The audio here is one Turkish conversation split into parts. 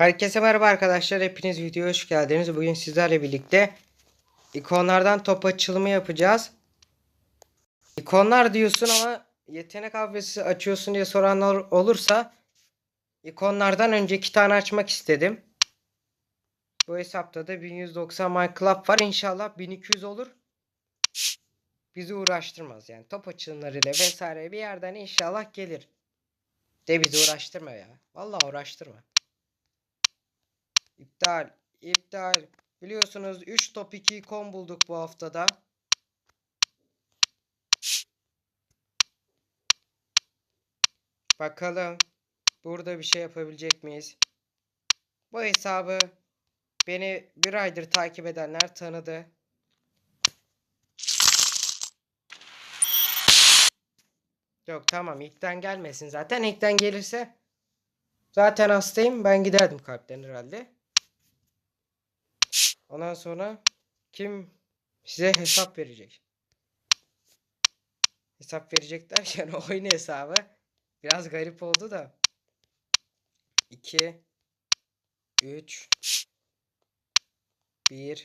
Herkese merhaba arkadaşlar. Hepiniz videoya hoş geldiniz. Bugün sizlerle birlikte ikonlardan top açılımı yapacağız. İkonlar diyorsun ama yetenek haftası açıyorsun diye soranlar olursa ikonlardan önce iki tane açmak istedim. Bu hesapta da 1190 My Club var. İnşallah 1200 olur. Bizi uğraştırmaz yani. Top açılımlarıyla vesaire bir yerden inşallah gelir. De bizi uğraştırma ya. Vallahi uğraştırma. İptal. iptal. Biliyorsunuz 3 top 2 ikon bulduk bu haftada. Bakalım burada bir şey yapabilecek miyiz? Bu hesabı beni bir aydır takip edenler tanıdı. Yok tamam ilkten gelmesin zaten. İlkten gelirse zaten hastayım. Ben giderdim kalpten herhalde. Ondan sonra kim size hesap verecek? Hesap verecek derken oyun hesabı biraz garip oldu da. 2 3 1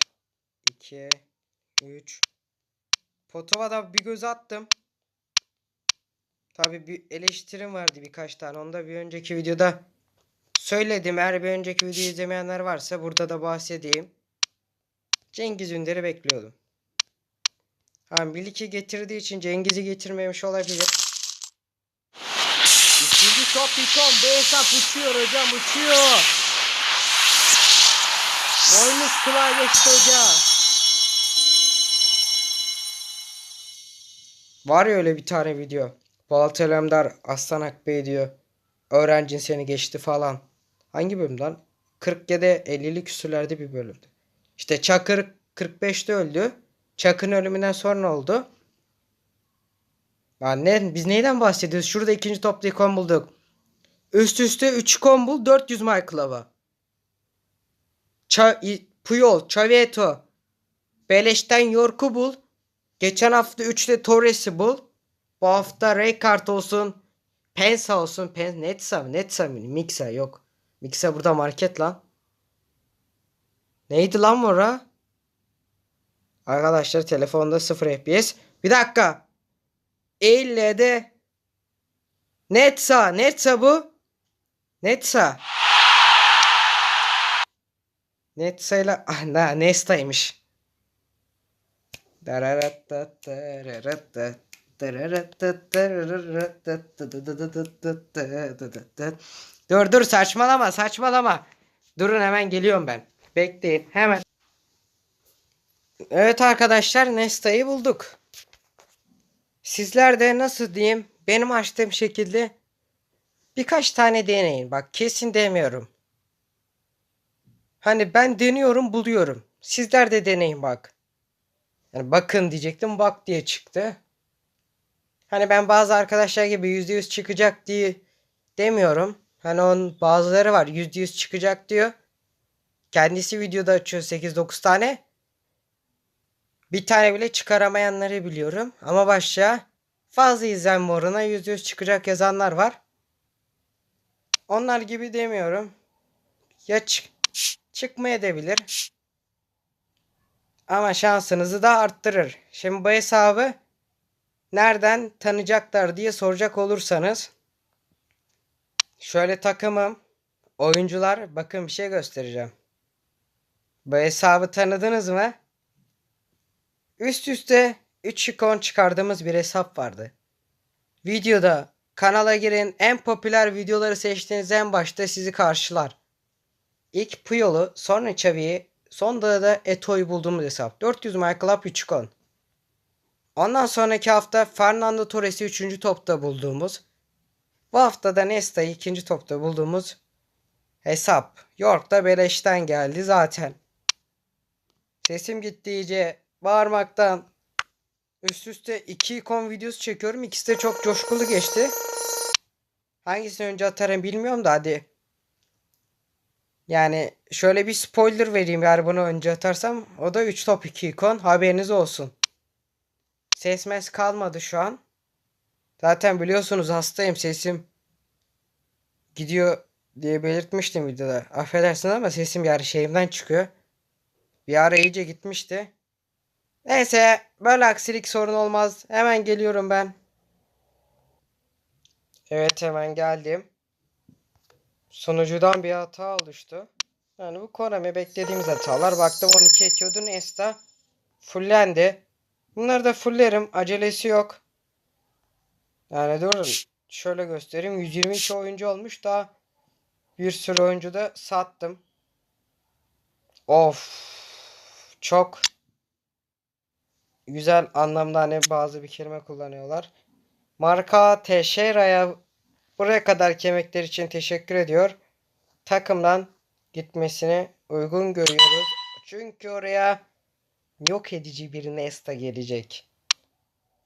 2 3 Potova da bir göz attım. Tabi bir eleştirim vardı birkaç tane. Onu da bir önceki videoda söyledim. Eğer bir önceki videoyu izlemeyenler varsa burada da bahsedeyim. Cengiz Ünder'i bekliyordum. Ha Milik'i getirdiği için Cengiz'i getirmemiş olabilir. İkinci top ikon. Bu hesap uçuyor hocam uçuyor. Boynuz kulağa geçti hoca. Var ya öyle bir tane video. Polat Alemdar Aslan Akbey diyor. Öğrencin seni geçti falan. Hangi bölüm lan? 40 ya da 50'li küsürlerde bir bölümdü. İşte Çakır 45'te öldü. Çakır'ın ölümünden sonra oldu. Ya ne, biz neyden bahsediyoruz? Şurada ikinci topta ikon bulduk. Üst üste 3 ikon bul 400 Michael'ava. Ça Puyol, Chaveto. Beleş'ten York'u bul. Geçen hafta 3'te Torres'i bul. Bu hafta Raykart olsun. Pensa olsun. Pen Netsa mı? Netsa mı? Mixa yok. Mixa burada market lan. Neydi lan mora? Arkadaşlar telefonda 0 FPS. Bir dakika. İlle Netsa. Netsa bu. Netsa. Netsa ile ah, ne, Nesta'ymış. Dur dur saçmalama saçmalama. Durun hemen geliyorum ben. Bekleyin hemen. Evet arkadaşlar Nesta'yı bulduk. Sizler de nasıl diyeyim benim açtığım şekilde birkaç tane deneyin. Bak kesin demiyorum. Hani ben deniyorum buluyorum. Sizler de deneyin bak. Yani bakın diyecektim bak diye çıktı. Hani ben bazı arkadaşlar gibi %100 çıkacak diye demiyorum. Hani onun bazıları var %100 çıkacak diyor. Kendisi videoda açıyor 8-9 tane. Bir tane bile çıkaramayanları biliyorum. Ama başka fazla izlenme oranına %100 çıkacak yazanlar var. Onlar gibi demiyorum. Ya çık çıkmayabilir. Ama şansınızı da arttırır. Şimdi bu hesabı nereden tanıyacaklar diye soracak olursanız şöyle takımım oyuncular bakın bir şey göstereceğim. Bu hesabı tanıdınız mı? Üst üste 3 ikon çıkardığımız bir hesap vardı. Videoda kanala girin en popüler videoları seçtiğiniz en başta sizi karşılar. İlk Puyol'u sonra Xavi'yi sonda da Eto'yu bulduğumuz hesap. 400 Michael Up 3 ikon. Ondan sonraki hafta Fernando Torres'i 3. topta bulduğumuz. Bu hafta da Nesta'yı 2. topta bulduğumuz hesap. York'ta beleşten geldi zaten. Sesim gitti iyice bağırmaktan. Üst üste iki ikon videosu çekiyorum. İkisi de çok coşkulu geçti. Hangisini önce atarım bilmiyorum da hadi. Yani şöyle bir spoiler vereyim eğer bunu önce atarsam. O da 3 top 2 ikon. Haberiniz olsun. Ses mes kalmadı şu an. Zaten biliyorsunuz hastayım sesim. Gidiyor diye belirtmiştim videoda. Affedersin ama sesim ara şeyimden çıkıyor. Bir ara iyice gitmişti. Neyse böyle aksilik sorun olmaz. Hemen geliyorum ben. Evet hemen geldim. Sunucudan bir hata oluştu. Yani bu Konami beklediğimiz hatalar. Baktım 12 etiyordun Esta fullendi. Bunları da fullerim. Acelesi yok. Yani durun. Şöyle göstereyim. 122 oyuncu olmuş. Daha bir sürü oyuncu da sattım. Of. Çok güzel anlamda hani bazı bir kelime kullanıyorlar. Marka Teixeira'ya buraya kadar kemikler için teşekkür ediyor. Takımdan gitmesini uygun görüyoruz. Çünkü oraya yok edici bir Nesta gelecek.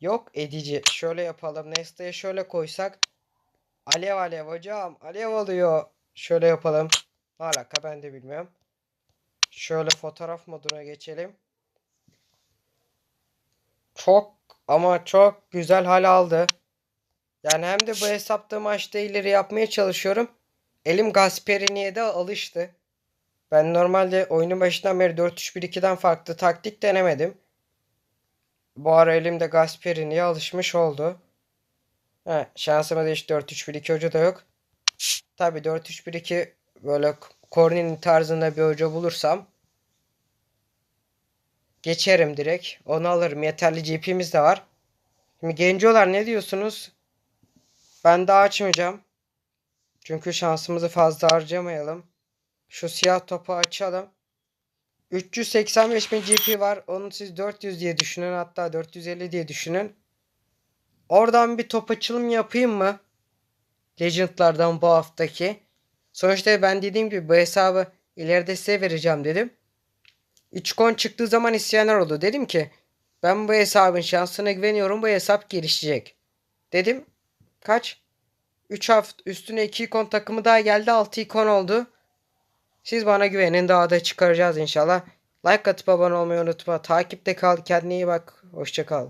Yok edici. Şöyle yapalım. Nesta'ya şöyle koysak. Alev alev hocam. Alev oluyor. Şöyle yapalım. Alaka ben de bilmiyorum. Şöyle fotoğraf moduna geçelim. Çok ama çok güzel hal aldı. Yani hem de bu hesapta maçta ileri yapmaya çalışıyorum. Elim Gasperini'ye de alıştı. Ben normalde oyunun başından beri 4-3-1-2'den farklı taktik denemedim. Bu ara elimde Gasperini'ye alışmış oldu. He, şansıma da hiç 4-3-1-2 hoca da yok. Tabi 4-3-1-2 böyle Kornin'in tarzında bir hoca bulursam geçerim direkt. Onu alırım. Yeterli GP'miz de var. Şimdi gencolar ne diyorsunuz? Ben daha açmayacağım. Çünkü şansımızı fazla harcamayalım. Şu siyah topu açalım. 385 bin GP var. Onu siz 400 diye düşünün. Hatta 450 diye düşünün. Oradan bir top açılım yapayım mı? Legend'lardan bu haftaki. Sonuçta ben dediğim gibi bu hesabı ileride size vereceğim dedim. 3 kon çıktığı zaman isyanlar oldu. Dedim ki ben bu hesabın şansına güveniyorum. Bu hesap gelişecek. Dedim kaç? 3 hafta üstüne 2 ikon takımı daha geldi. 6 ikon oldu. Siz bana güvenin. Daha da çıkaracağız inşallah. Like atıp abone olmayı unutma. Takipte kal. Kendine iyi bak. Hoşça kal.